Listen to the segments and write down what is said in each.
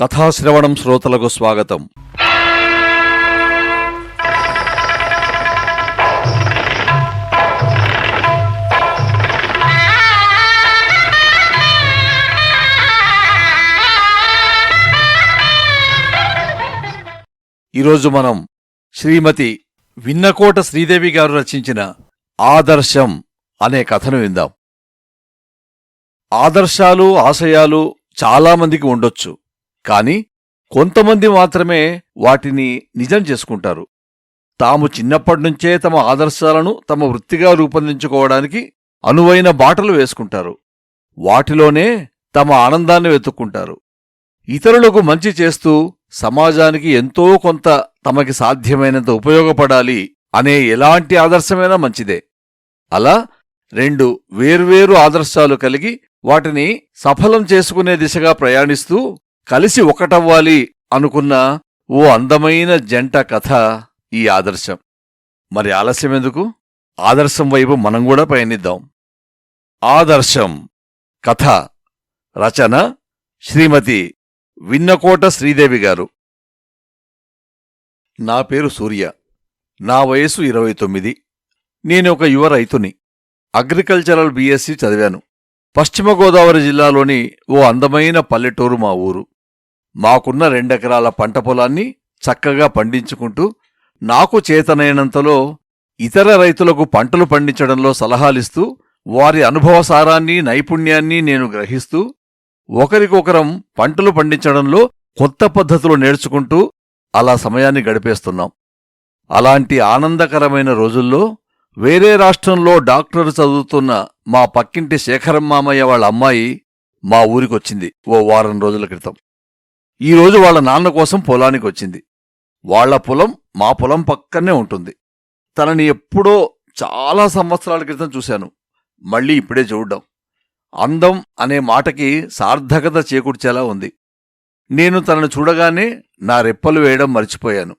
కథాశ్రవణం శ్రోతలకు స్వాగతం. ఈరోజు మనం శ్రీమతి విన్నకోట శ్రీదేవి గారు రచించిన ఆదర్శం అనే కథను విందాం. ఆదర్శాలు ఆశయాలు చాలామందికి ఉండొచ్చు. కాని కొంతమంది మాత్రమే వాటిని నిజం చేసుకుంటారు. తాము చిన్నప్పటినుంచే తమ ఆదర్శాలను తమ వృత్తిగా రూపొందించుకోవడానికి అనువైన బాటలు వేసుకుంటారు. వాటిలోనే తమ ఆనందాన్ని వెతుక్కుంటారు. ఇతరులకు మంచి చేస్తూ సమాజానికి ఎంతో కొంత తమకి సాధ్యమైనంత ఉపయోగపడాలి అనే ఎలాంటి ఆదర్శమైనా మంచిదే. అలా రెండు వేర్వేరు ఆదర్శాలు కలిగి వాటిని సఫలం చేసుకునే దిశగా ప్రయాణిస్తూ కలిసి ఒకటవ్వాలి అనుకున్న ఓ అందమైన జంట కథ ఈ ఆదర్శం. మరి ఆలస్యం ఎందుకు? ఆదర్శం వైపు మనం కూడా పయనిద్దాం. ఆదర్శం కథ రచన శ్రీమతి విన్నకోట శ్రీదేవి గారు. నా పేరు సూర్య. నా వయసు ఇరవై తొమ్మిది. నేను ఒక యువ రైతుని. అగ్రికల్చరల్ బీఎస్సీ చదివాను. పశ్చిమ గోదావరి జిల్లాలోని ఓ అందమైన పల్లెటూరు మా ఊరు. మాకున్న రెండెకరాల పంట పొలాన్ని చక్కగా పండించుకుంటూ నాకు చేతనైనంతలో ఇతర రైతులకు పంటలు పండించడంలో సలహాలిస్తూ వారి అనుభవసారాన్ని నైపుణ్యాన్ని నేను గ్రహిస్తూ ఒకరికొకరం పంటలు పండించడంలో కొత్త పద్ధతులు నేర్చుకుంటూ అలా సమయాన్ని గడిపేస్తున్నాం. అలాంటి ఆనందకరమైన రోజుల్లో వేరే రాష్ట్రంలో డాక్టర్ చదువుతున్న మా పక్కింటి శేఖరం మామయ్య వాళ్ళ అమ్మాయి మా ఊరికొచ్చింది ఓ వారం రోజుల క్రితం. ఈరోజు వాళ్ళ నాన్న కోసం పొలానికి వచ్చింది. వాళ్ళ పొలం మా పొలం పక్కనే ఉంటుంది. తనని ఎప్పుడో చాలా సంవత్సరాల క్రితం చూశాను. మళ్ళీ ఇప్పుడే చూడ్డం. అందం అనే మాటకి సార్థకత చేకూర్చేలా ఉంది. నేను తనను చూడగానే నా రెప్పలు వేయడం మర్చిపోయాను.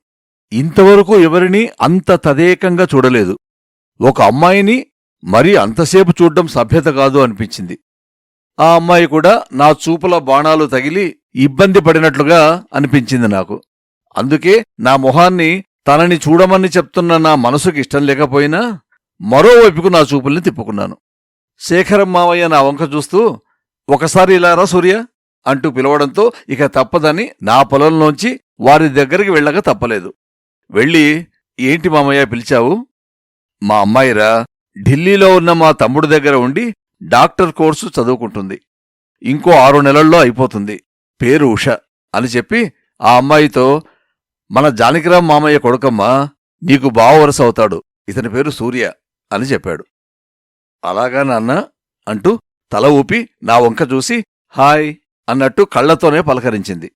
ఇంతవరకు ఎవరినీ అంత తదేకంగా చూడలేదు. ఒక అమ్మాయిని మరీ అంతసేపు చూడ్డం సభ్యత కాదు అనిపించింది. ఆ అమ్మాయి కూడా నా చూపుల బాణాలు తగిలి ఇబ్బంది పడినట్లుగా అనిపించింది నాకు. అందుకే నా మొహాన్ని తనని చూడమని చెప్తున్న నా మనసుకి ఇష్టం లేకపోయినా మరోవైపుకు నా చూపుల్ని తిప్పుకున్నాను. శేఖరం మావయ్య నా వంక చూస్తూ ఒకసారి ఇలా రా సూర్య అంటూ పిలవడంతో ఇక తప్పదని నా పొలంలోంచి వారి దగ్గరికి వెళ్ళక తప్పలేదు. వెళ్ళి ఏంటి మామయ్య పిలిచావు? మా అమ్మాయిరా ఢిల్లీలో ఉన్న మా తమ్ముడు దగ్గర ఉండి డాక్టర్ కోర్సు చదువుకుంటుంది. ఇంకో ఆరు నెలల్లో అయిపోతుంది. పేరు ఉష అని చెప్పి ఆ అమ్మాయితో మన జానకిరాం మామయ్య కొడుకమ్మ నీకు బావవరస అవుతాడు. ఇతని పేరు సూర్య అని చెప్పాడు. అలాగా నాన్న అంటూ తల ఊపి నా వంక చూసి హాయ్ అన్నట్టు కళ్ళతోనే పలకరించింది.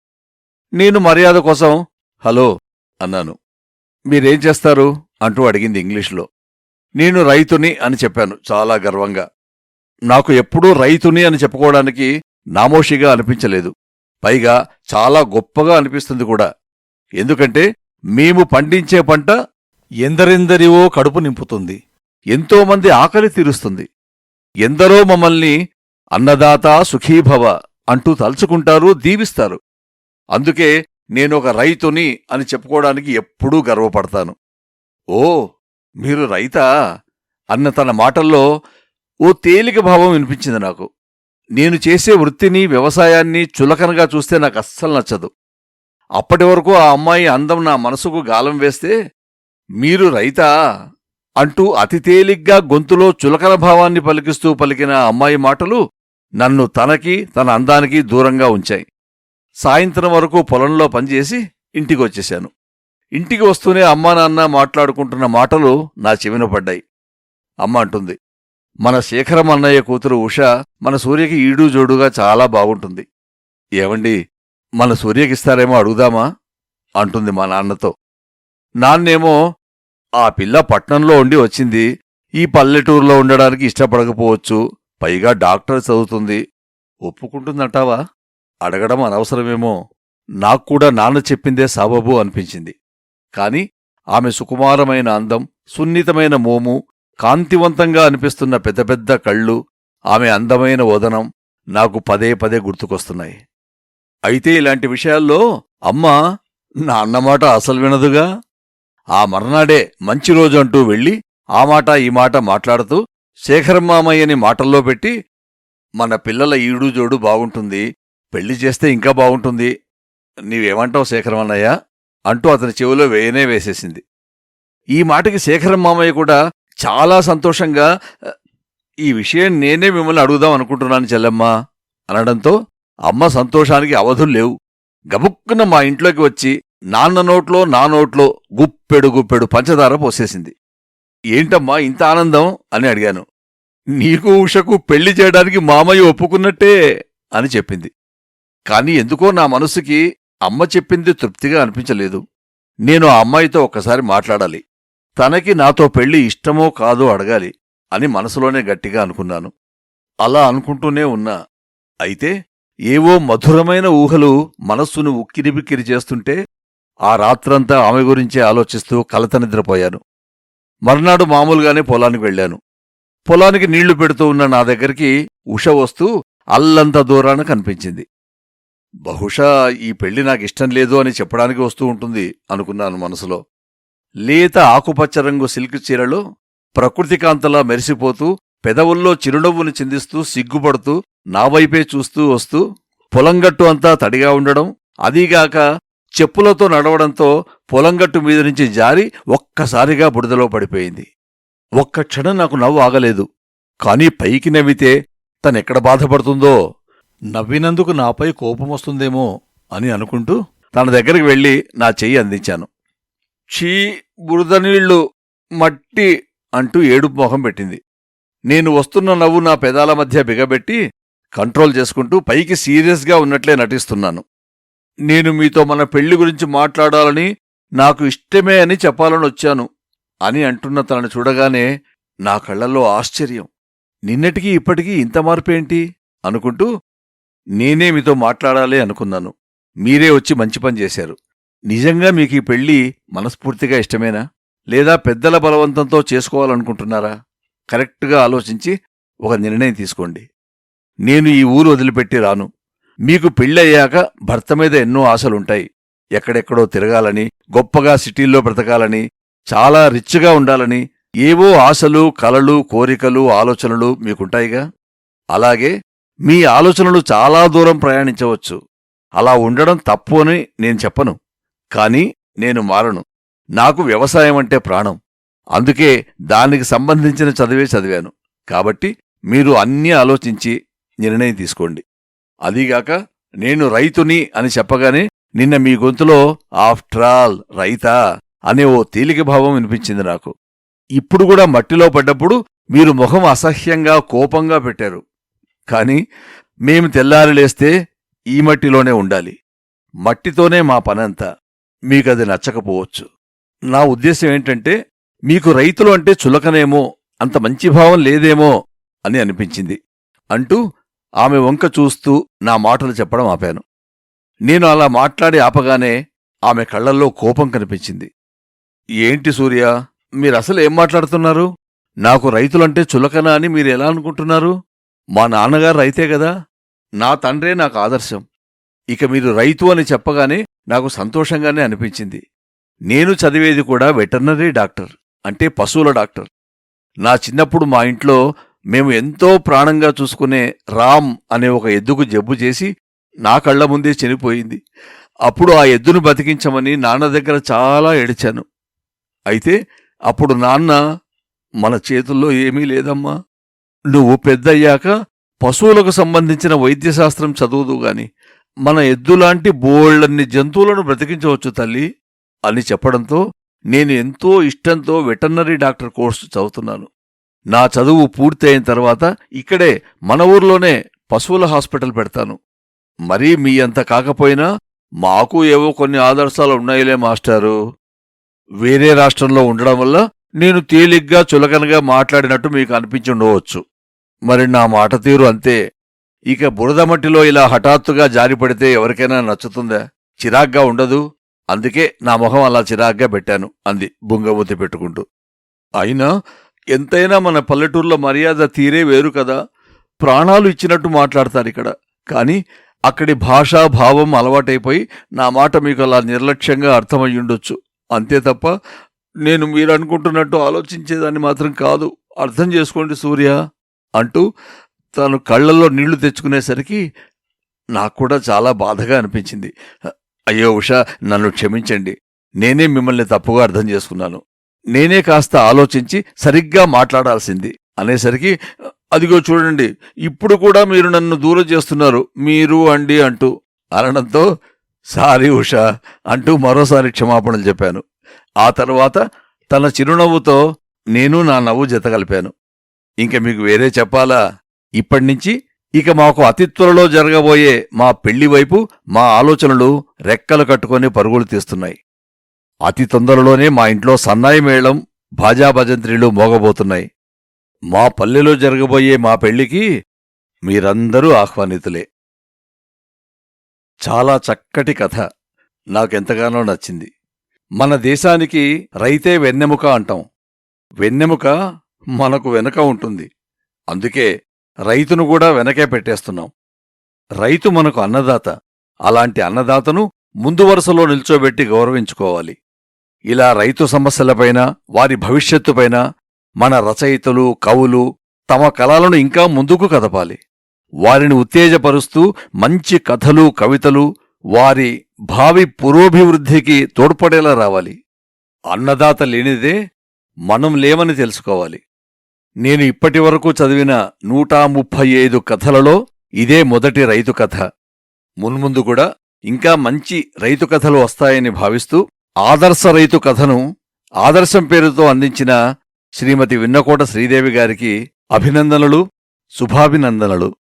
నేను మర్యాద కోసం హలో అన్నాను. మీరేం చేస్తారు? అంటూ అడిగింది ఇంగ్లీష్లో. నేను రైతుని అని చెప్పాను చాలా గర్వంగా. నాకు ఎప్పుడూ రైతుని అని చెప్పుకోవడానికి నామోషిగా అనిపించలేదు. పైగా చాలా గొప్పగా అనిపిస్తుంది కూడా. ఎందుకంటే మేము పండించే పంట ఎందరెందరివో కడుపు నింపుతుంది. ఎంతోమంది ఆకలి తీరుస్తుంది. ఎందరో మమ్మల్ని అన్నదాత సుఖీభవ అంటూ తలుచుకుంటారు దీవిస్తారు. అందుకే నేనొక రైతుని అని చెప్పుకోవడానికి ఎప్పుడూ గర్వపడతాను. ఓ మీరు రైతా? అన్న తన మాటల్లో ఓ తేలిక భావం వినిపించింది నాకు. నేను చేసే వృత్తిని వ్యవసాయాన్ని చులకనగా చూస్తే నాకు అస్సలు నచ్చదు. అప్పటి వరకు ఆ అమ్మాయి అందం నా మనసుకు గాలం వేస్తే మీరు రైతా అంటూ అతి తేలిగ్గా గొంతులో చులకన భావాన్ని పలికిస్తూ పలికిన అమ్మాయి మాటలు నన్ను తనకి తన అందానికి దూరంగా ఉంచాయి. సాయంత్రం వరకు పొలంలో పనిచేసి ఇంటికొచ్చేశాను ఇంటికి వస్తూనే అమ్మా నాన్న మాట్లాడుకుంటున్న మాటలు నా చెవిన పడ్డాయి. అమ్మ అంటుంది మన శేఖరం అన్నయ్య కూతురు ఉష మన సూర్యకి ఈడు జోడుగా చాలా బాగుంటుంది. ఏవండి మన సూర్యకిస్తారేమో అడుగుదామా? అంటుంది మా నాన్నతో. నాన్నేమో ఆ పిల్ల పట్నంలో ఉండి వచ్చింది ఈ పల్లెటూరులో ఉండడానికి ఇష్టపడకపోవచ్చు పైగా డాక్టర్ చదువుతుంది. ఒప్పుకుంటుందంటావా? అడగడం అనవసరమేమో. నాక్కూడా నాన్న చెప్పిందే సబబు అనిపించింది. కాని ఆమె సుకుమారమైన అందం సున్నితమైన మోము కాంతివంతంగా అనిపిస్తున్న పెద్ద పెద్ద కళ్ళు ఆమె అందమైన వదనం నాకు పదే పదే గుర్తుకొస్తున్నాయి. అయితే ఇలాంటి విషయాల్లో అమ్మ నా అన్నమాట అసలు వినదుగా? ఆ మర్నాడే మంచి రోజు అంటూ వెళ్ళి ఆ మాట ఈ మాట మాట్లాడుతూ శేఖరం మామయ్యని మాటల్లో పెట్టి మన పిల్లల ఈడు జోడు బాగుంటుంది పెళ్ళి చేస్తే ఇంకా బాగుంటుంది నీవేమంటావు శేఖరమన్నయ్య? అంటూ అతని చెవిలో వేయనే వేసేసింది. ఈ మాటకి శేఖరం మామయ్య కూడా చాలా సంతోషంగా ఈ విషయం నేనే మిమ్మల్ని అడుగుదాం అనుకుంటున్నాను చెల్లెమ్మ అనడంతో అమ్మ సంతోషానికి అవధులు లేవు. గబుక్కున మా ఇంట్లోకి వచ్చి నాన్న నోట్లో నా నోట్లో గుప్పెడు గుప్పెడు పంచదార పోసేసింది. ఏంటమ్మా ఇంత ఆనందం? అని అడిగాను. నీకు ఉషకు పెళ్ళి చేయడానికి మామయ్య ఒప్పుకున్నట్టే అని చెప్పింది. కాని ఎందుకో నా మనసుకి అమ్మ చెప్పింది తృప్తిగా అనిపించలేదు. నేను ఆ అమ్మాయితో ఒక్కసారి మాట్లాడాలి. తనకి నాతో పెళ్ళి ఇష్టమో కాదో అడగాలి అని మనసులోనే గట్టిగా అనుకున్నాను. అలా అనుకుంటూనే ఉన్నా. అయితే ఏవో మధురమైన ఊహలు మనస్సును ఉక్కిరిబిక్కిరి చేస్తుంటే ఆ రాత్రంతా ఆమె గురించే ఆలోచిస్తూ కలత నిద్రపోయాను. మర్నాడు మామూలుగానే పొలానికి వెళ్ళాను. పొలానికి నీళ్ళు పెడుతూ ఉన్న నా దగ్గరికి ఉష వస్తూ అల్లంత దూరాన కనిపించింది. బహుశా ఈ పెళ్ళి నాకిష్టం లేదు అని చెప్పడానికి వస్తూ ఉంటుంది అనుకున్నాను మనసులో. లేత ఆకుపచ్చ రంగు సిల్క్ చీరలో ప్రకృతికాంతలా మెరిసిపోతూ పెదవుల్లో చిరునవ్వుని చిందిస్తూ సిగ్గుపడుతూ నా వైపే చూస్తూ వస్తూ పొలంగట్టు అంతా తడిగా ఉండడం అదీగాక చెప్పులతో నడవడంతో పొలంగట్టు మీద నుంచి జారి ఒక్కసారిగా బుడదలో పడిపోయింది. ఒక్క క్షణం నాకు నవ్వు ఆగలేదు. కానీ పైకి నవ్వితే తనెక్కడ బాధపడుతుందో నవ్వినందుకు నాపై కోపం వస్తుందేమో అని అనుకుంటూ తన దగ్గరికి వెళ్ళి నా చెయ్యి అందించాను. ఛీ బురదనీళ్ళు మట్టి అంటూ ఏడుపు మొహం పెట్టింది. నేను వస్తున్న నవ్వు నా పెదాల మధ్య బిగబెట్టి కంట్రోల్ చేసుకుంటూ పైకి సీరియస్గా ఉన్నట్లే నటిస్తున్నాను. నేను మీతో మన పెళ్ళి గురించి మాట్లాడాలని నాకు ఇష్టమే అని చెప్పాలని వచ్చాను అని అంటున్న తనను చూడగానే నా కళ్ళల్లో ఆశ్చర్యం. నిన్నటికీ ఇప్పటికీ ఇంత మార్పేంటి అనుకుంటూ నేనే మీతో మాట్లాడాలి అనుకున్నాను. మీరే వచ్చి మంచి పని చేశారు. నిజంగా మీకు ఈ పెళ్ళి మనస్ఫూర్తిగా ఇష్టమేనా? లేదా పెద్దల బలవంతంతో చేసుకోవాలనుకుంటున్నారా? కరెక్ట్గా ఆలోచించి ఒక నిర్ణయం తీసుకోండి. నేను ఈ ఊరు వదిలిపెట్టి రాను. మీకు పెళ్ళయ్యాక భర్త మీద ఎన్నో ఆశలుంటాయి. ఎక్కడెక్కడో తిరగాలని గొప్పగా సిటీల్లో బ్రతకాలని చాలా రిచ్గా ఉండాలని ఏవో ఆశలు కలలు కోరికలు ఆలోచనలు మీకుంటాయిగా? అలాగే మీ ఆలోచనలు చాలా దూరం ప్రయాణించవచ్చు. అలా ఉండడం తప్పు అని నేను చెప్పను. కానీ నేను మారను. నాకు వ్యవసాయం అంటే ప్రాణం. అందుకే దానికి సంబంధించిన చదివే చదివాను. కాబట్టి మీరు అన్నీ ఆలోచించి నిర్ణయం తీసుకోండి. అదీగాక నేను రైతుని అని చెప్పగానే నిన్న మీ గొంతులో ఆఫ్టర్ ఆల్ రైతా అనే ఓ తేలిక భావం వినిపించింది నాకు. ఇప్పుడు కూడా మట్టిలో పడ్డప్పుడు మీరు ముఖం అసహ్యంగా కోపంగా పెట్టారు. కాని మేము తెల్లారి లేస్తే ఈ మట్టిలోనే ఉండాలి. మట్టితోనే మా పనంతా. మీకది నచ్చకపోవచ్చు. నా ఉద్దేశం ఏంటంటే మీకు రైతులు అంటే చులకనేమో అంత మంచి భావం లేదేమో అని అనిపించింది. అంటూ ఆమె వంక చూస్తూ నా మాటలు చెప్పడం ఆపాను. నేను అలా మాట్లాడి ఆపగానే ఆమె కళ్ళల్లో కోపం కనిపించింది. ఏంటి సూర్య మీరసలు ఏం మాట్లాడుతున్నారు? నాకు రైతులంటే చులకన అని మీరు ఎలా అనుకుంటున్నారు? మా నాన్నగారు రైతే కదా నా తండ్రే నాకు ఆదర్శం. ఇక మీరు రైతు అని చెప్పగానే నాకు సంతోషంగానే అనిపించింది. నేను చదివేది కూడా వెటర్నరీ డాక్టర్ అంటే పశువుల డాక్టర్. నా చిన్నప్పుడు మా ఇంట్లో మేము ఎంతో ప్రాణంగా చూసుకునే రామ్ అనే ఒక ఎద్దుకు జబ్బు చేసి నా కళ్ళ ముందే చనిపోయింది. అప్పుడు ఆ ఎద్దును బతికించమని నాన్న దగ్గర చాలా ఏడిచాను. అయితే అప్పుడు నాన్న మన చేతుల్లో ఏమీ లేదమ్మా. నువ్వు పెద్దయ్యాక పశువులకు సంబంధించిన వైద్యశాస్త్రం చదువుదు గాని. మన ఎద్దులాంటి బోళ్ళన్ని జంతువులను బ్రతికించవచ్చు తల్లి అని చెప్పడంతో నేను ఎంతో ఇష్టంతో వెటర్నరీ డాక్టర్ కోర్సు చదువుతున్నాను. నా చదువు పూర్తయిన తర్వాత ఇక్కడే మన ఊర్లోనే పశువుల హాస్పిటల్ పెడతాను. మరీ మీ అంత కాకపోయినా మాకు ఏవో కొన్ని ఆదర్శాలు ఉన్నాయిలే మాస్టారు. వేరే రాష్ట్రంలో ఉండడం వల్ల నేను తేలిగ్గా చులకనగా మాట్లాడినట్టు మీకు అనిపించి ఉండవచ్చు మరి నా మాట తీరు అంతే. ఇక బురద మట్టిలో ఇలా హఠాత్తుగా జారిపడితే ఎవరికైనా నచ్చుతుందా? చిరాగ్గా ఉండదు. అందుకే నా మొహం అలా చిరాగ్గా పెట్టాను అంది బుంగమూతి పెట్టుకుంటూ. అయినా ఎంతైనా మన పల్లెటూర్లో మర్యాద తీరే వేరు కదా. ప్రాణాలు ఇచ్చినట్టు మాట్లాడతారు ఇక్కడ. కాని అక్కడి భాషా భావం అలవాటైపోయి నా మాట మీకు అలా నిర్లక్ష్యంగా అర్థమయ్యుండొచ్చు. అంతే తప్ప నేను మీరు అనుకుంటున్నట్టు ఆలోచించేదాన్ని మాత్రం కాదు. అర్థం చేసుకోండి సూర్య అంటూ తను కళ్ళల్లో నీళ్ళు తెచ్చుకునేసరికి నాకు కూడా చాలా బాధగా అనిపించింది. అయ్యో ఉషా నన్ను క్షమించండి. నేనే మిమ్మల్ని తప్పుగా అర్థం చేసుకున్నాను. నేనే కాస్త ఆలోచించి సరిగ్గా మాట్లాడాల్సింది అనేసరికి అదిగో చూడండి ఇప్పుడు కూడా మీరు నన్ను దూరం చేస్తున్నారు మీరు అండి అంటూ అనడంతో సారీ ఉషా అంటూ మరోసారి క్షమాపణలు చెప్పాను. ఆ తర్వాత తన చిరునవ్వుతో నేను నా నవ్వు జతగలిపాను. ఇంక మీకు వేరే చెప్పాలా? ఇప్పటినుంచి ఇక మాకు అతి త్వరలో జరగబోయే మా పెళ్ళి వైపు మా ఆలోచనలు రెక్కలు కట్టుకొని పరుగులు తీస్తున్నాయి. అతి తొందరలోనే మా ఇంట్లో సన్నాయి మేళం భాజాభజంత్రీలు మోగబోతున్నాయి. మా పల్లెలో జరగబోయే మా పెళ్ళికి మీరందరూ ఆహ్వానితులే. చాలా చక్కటి కథ. నాకెంతగానో నచ్చింది. మన దేశానికి రైతే వెన్నెముక అంటాం. వెన్నెముక మనకు వెనక ఉంటుంది. అందుకే రైతును కూడా వెనకే పెట్టేస్తున్నాం. రైతు మనకు అన్నదాత. అలాంటి అన్నదాతను ముందు వరుసలో నిల్చోబెట్టి గౌరవించుకోవాలి. ఇలా రైతు సమస్యలపైన వారి భవిష్యత్తుపైన మన రచయితలు కవులు తమ కళలను ఇంకా ముందుకు కదపాలి. వారిని ఉత్తేజపరుస్తూ మంచి కథలు కవితలు వారి భావి పురోభివృద్ధికి తోడ్పడేలా రావాలి. అన్నదాత లేనిదే మనం లేమని తెలుసుకోవాలి. నేను ఇప్పటివరకు చదివిన నూట ముప్పై ఐదు కథలలో ఇదే మొదటి రైతు కథ. మున్ముందు కూడా ఇంకా మంచి రైతు కథలు వస్తాయని భావిస్తూ ఆదర్శ రైతు కథను ఆదర్శం పేరుతో అందించిన శ్రీమతి విన్నకోట శ్రీదేవి గారికి అభినందనలు శుభాభినందనలు.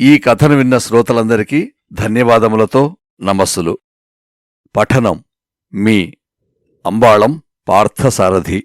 ఈ కథను విన్న శ్రోతలందరికీ ధన్యవాదములతో నమస్సులు. పఠనం మీ అంబాళం పార్థసారథి.